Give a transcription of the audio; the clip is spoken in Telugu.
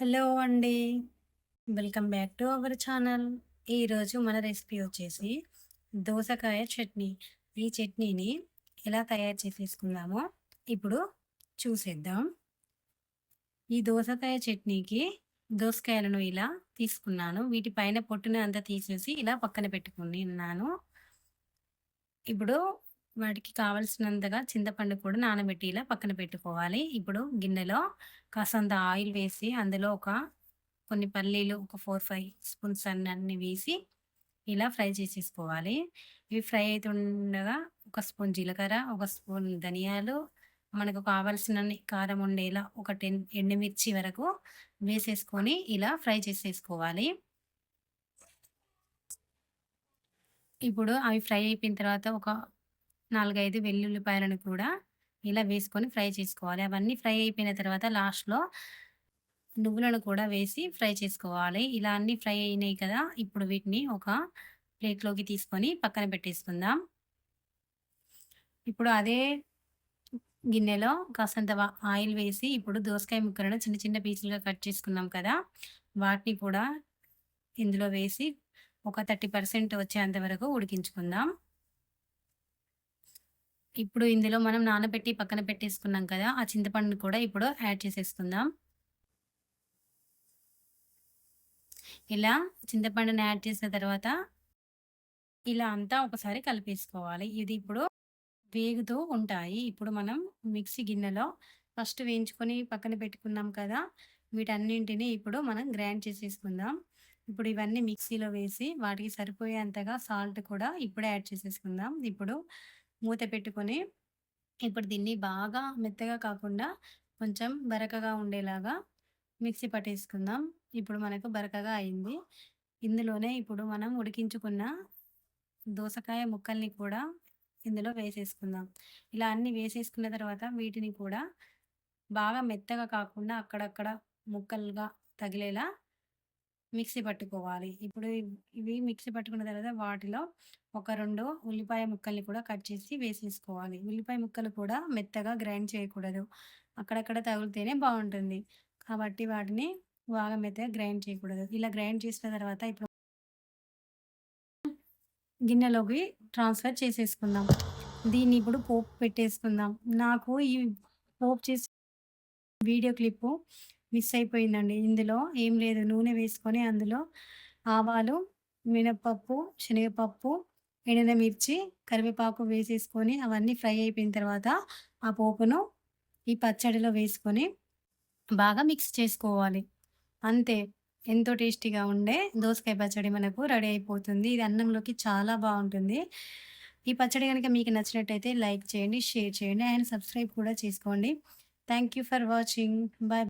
హలో అండి. Welcome back to our channel. ఈరోజు మన రెసిపీ వచ్చేసి దోసకాయ చట్నీ. ఈ చట్నీని ఎలా తయారు చేసేసుకుందామో ఇప్పుడు చూసేద్దాం. ఈ దోసకాయ చట్నీకి దోసకాయలను ఇలా తీసుకున్నాను. వీటి పైన పొట్టుని అంతా తీసేసి ఇలా పక్కన పెట్టుకుని ఉన్నాను. ఇప్పుడు వాటికి కావాల్సినంతగా చింతపండు కూడా నానబెట్టి ఇలా పక్కన పెట్టుకోవాలి. ఇప్పుడు గిన్నెలో కాసంత ఆయిల్ వేసి అందులో ఒక కొన్ని పల్లీలు ఒక ఫోర్ ఫైవ్ స్పూన్స్ అన్నీ వేసి ఇలా ఫ్రై చేసేసుకోవాలి. ఇవి ఫ్రై అవుతుండగా ఒక స్పూన్ జీలకర్ర, ఒక స్పూన్ ధనియాలు, మనకు కావాల్సినన్ని కారం ఉండేలా ఒక టెన్ ఎండుమిర్చి వరకు వేసేసుకొని ఇలా ఫ్రై చేసేసుకోవాలి. ఇప్పుడు అవి ఫ్రై అయిపోయిన తర్వాత ఒక నాలుగైదు వెల్లుల్లిపాయలను కూడా ఇలా వేసుకొని ఫ్రై చేసుకోవాలి. అవన్నీ ఫ్రై అయిపోయిన తర్వాత లాస్ట్‌లో నువ్వులను కూడా వేసి ఫ్రై చేసుకోవాలి. ఇలా అన్నీ ఫ్రై అయినాయి కదా! ఇప్పుడు వీటిని ఒక ప్లేట్‌లోకి తీసుకొని పక్కన పెట్టేసుకుందాం. ఇప్పుడు అదే గిన్నెలో కాసంత ఆయిల్ వేసి ఇప్పుడు దోసకాయ ముక్కలను చిన్న చిన్న పీసులుగా కట్ చేసుకున్నాం కదా! వాటిని కూడా ఇందులో వేసి ఒక 30% వచ్చేంత వరకు ఉడికించుకుందాం. ఇప్పుడు ఇందులో మనం నానబెట్టి పక్కన పెట్టేసుకున్నాం కదా! ఆ చింతపండుని కూడా ఇప్పుడు యాడ్ చేసేసుకుందాం. ఇలా చింతపండుని యాడ్ చేసిన తర్వాత ఇలా అంతా ఒకసారి కలిపేసుకోవాలి. ఇది ఇప్పుడు వేగుతూ ఉంటాయి. ఇప్పుడు మనం మిక్సీ గిన్నెలో ఫస్ట్ వేయించుకొని పక్కన పెట్టుకున్నాం కదా! వీటన్నింటిని ఇప్పుడు మనం గ్రైండ్ చేసేసుకుందాం. ఇప్పుడు ఇవన్నీ మిక్సీలో వేసి వాటికి సరిపోయేంతగా సాల్ట్ కూడా ఇప్పుడే యాడ్ చేసేసుకుందాం. ఇప్పుడు మూత పెట్టుకొని ఇప్పుడు దీన్ని బాగా మెత్తగా కాకుండా కొంచెం బరకగా ఉండేలాగా మిక్సీ పట్టేసుకుందాం. ఇప్పుడు మనకు బరకగా అయింది. ఇందులోనే ఇప్పుడు మనం ఉడికించుకున్న దోసకాయ ముక్కల్ని కూడా ఇందులో వేసేసుకుందాం. ఇలా అన్నీ వేసేసుకున్న తర్వాత వీటిని కూడా బాగా మెత్తగా కాకుండా అక్కడక్కడ ముక్కలుగా తగిలేలా మిక్సీ పట్టుకోవాలి. ఇప్పుడు ఇవి మిక్సీ పట్టుకున్న తర్వాత వాటిలో ఒక రెండు ఉల్లిపాయ ముక్కల్ని కూడా కట్ చేసి వేసేసుకోవాలి. ఉల్లిపాయ ముక్కలు కూడా మెత్తగా గ్రైండ్ చేయకూడదు. అక్కడక్కడ తగిలితేనే బాగుంటుంది కాబట్టి వాటిని బాగా మెత్తగా గ్రైండ్ చేయకూడదు. ఇలా గ్రైండ్ చేసిన తర్వాత ఇప్పుడు గిన్నెలోకి ట్రాన్స్‌ఫర్ చేసేసుకుందాం. దీన్ని ఇప్పుడు పోపు పెట్టేసుకుందాం. నాకు ఈ పోపు చేసి వీడియో క్లిప్పు మిస్ అయిపోయిందండి. ఇందులో ఏం లేదు నూనె వేసుకొని అందులో ఆవాలు, మినపప్పు, శనగపప్పు, ఎండినమిర్చి, కరివేపాకు వేసేసుకొని అవన్నీ ఫ్రై అయిపోయిన తర్వాత ఆ పోపును ఈ పచ్చడిలో వేసుకొని బాగా మిక్స్ చేసుకోవాలి. అంతే. ఎంతో టేస్టీగా ఉండే దోసకాయ పచ్చడి మనకు రెడీ అయిపోతుంది. ఇది అన్నంలోకి చాలా బాగుంటుంది ఈ పచ్చడి కనుక మీకు నచ్చినట్టయితే లైక్ చేయండి, షేర్ చేయండి అండ్ సబ్స్క్రైబ్ కూడా చేసుకోండి. Thank you for watching. Bye